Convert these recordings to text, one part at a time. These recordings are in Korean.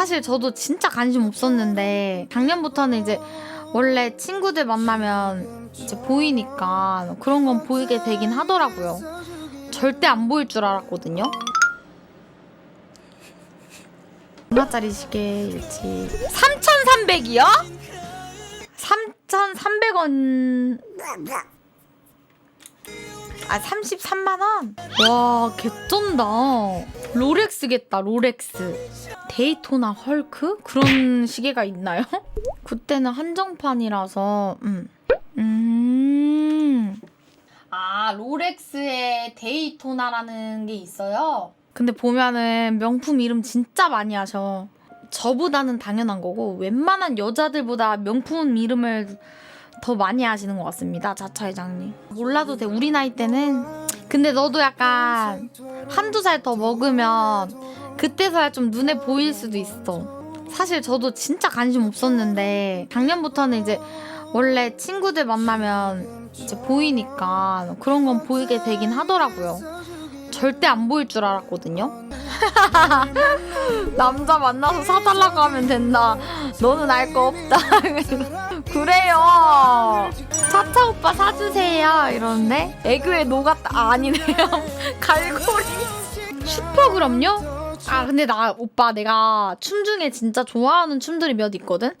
사실 저도 진짜 관심 없었는데 작년부터는 이제 원래 친구들 만나면 이제 보이니까 그런 건 보이게 되긴 하더라고요. 절대 안 보일 줄 알았거든요. 얼마짜리 시계일지 3,300이요? 3,300원 아 33만 원? 와 개쩐다 롤렉스겠다 롤렉스 데이토나 헐크? 그런 시계가 있나요? 그때는 한정판이라서 음. 음. 아 롤렉스의 데이토나라는 게 있어요 근데 보면은 명품 이름 진짜 많이 하셔 저보다는 당연한 거고 웬만한 여자들보다 명품 이름을 더 많이 하시는 것 같습니다 자차 회장님 몰라도 돼 우리 나이 때는 근데 너도 약간 한두 살 더 먹으면 그때서야 좀 눈에 보일 수도 있어 사실 저도 진짜 관심 없었는데 작년부터는 이제 원래 친구들 만나면 이제 보이니까 그런 건 보이게 되긴 하더라고요 절대 안 보일 줄 알았거든요 남자 만나서 사달라고 하면 된다. 너는 알 거 없다. 그래요. 차차 오빠 사주세요. 이러는데 애교에 녹았다. 아, 아니네요. 갈고리. 슈퍼 그럼요? 아 근데 나 오빠 내가 춤 중에 진짜 좋아하는 춤들이 몇 있거든.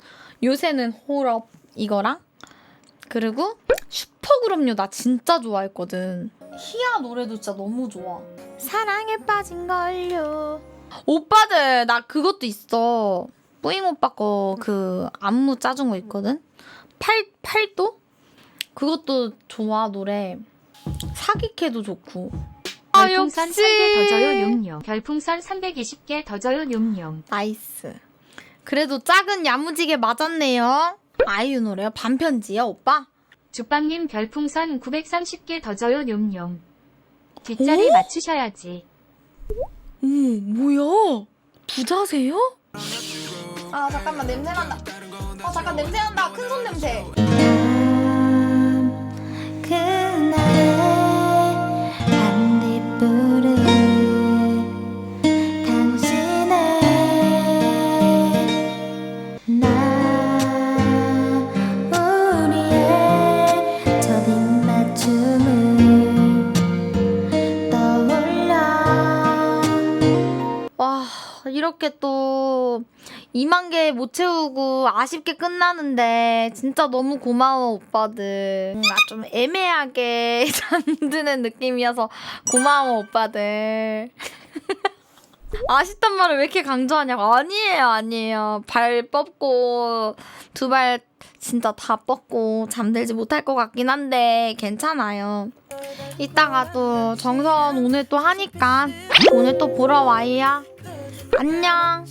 요새는 홀업 이거랑 그리고 슈퍼 그럼요 나 진짜 좋아했거든. 희야 노래도 진짜 너무 좋아. 사랑에 빠진 걸요. 오빠들 나 그것도 있어. 뿌잉 오빠 거 그 안무 짜준 거 있거든. 팔 팔도 그것도 좋아 노래. 사기캐도 좋고. 아 별풍선 3개 더 줘요 용용. 별풍선 320개 더 줘요 용용. 나이스. 그래도 작은 야무지게 맞았네요. 아이유 노래요? 반편지요 오빠? 주빵님 별풍선 930개 더 줘요 용용. 뒷자리 오? 맞추셔야지. 오 뭐야? 부자세요? 아 잠깐만 냄새 난다. 어 잠깐 냄새 난다. 큰 손 냄새. 이렇게 또 2만 개 못 채우고 아쉽게 끝나는데 진짜 너무 고마워 오빠들. 음, 아, 좀 애매하게 잠드는 느낌이어서 고마워 오빠들. 아쉽단 말을 왜 이렇게 강조하냐고. 아니에요 아니에요. 발 뻗고 두 발 진짜 다 뻗고 잠들지 못할 것 같긴 한데 괜찮아요. 이따가 또 정선 오늘 또 하니까 오늘 또 보러 와요 안녕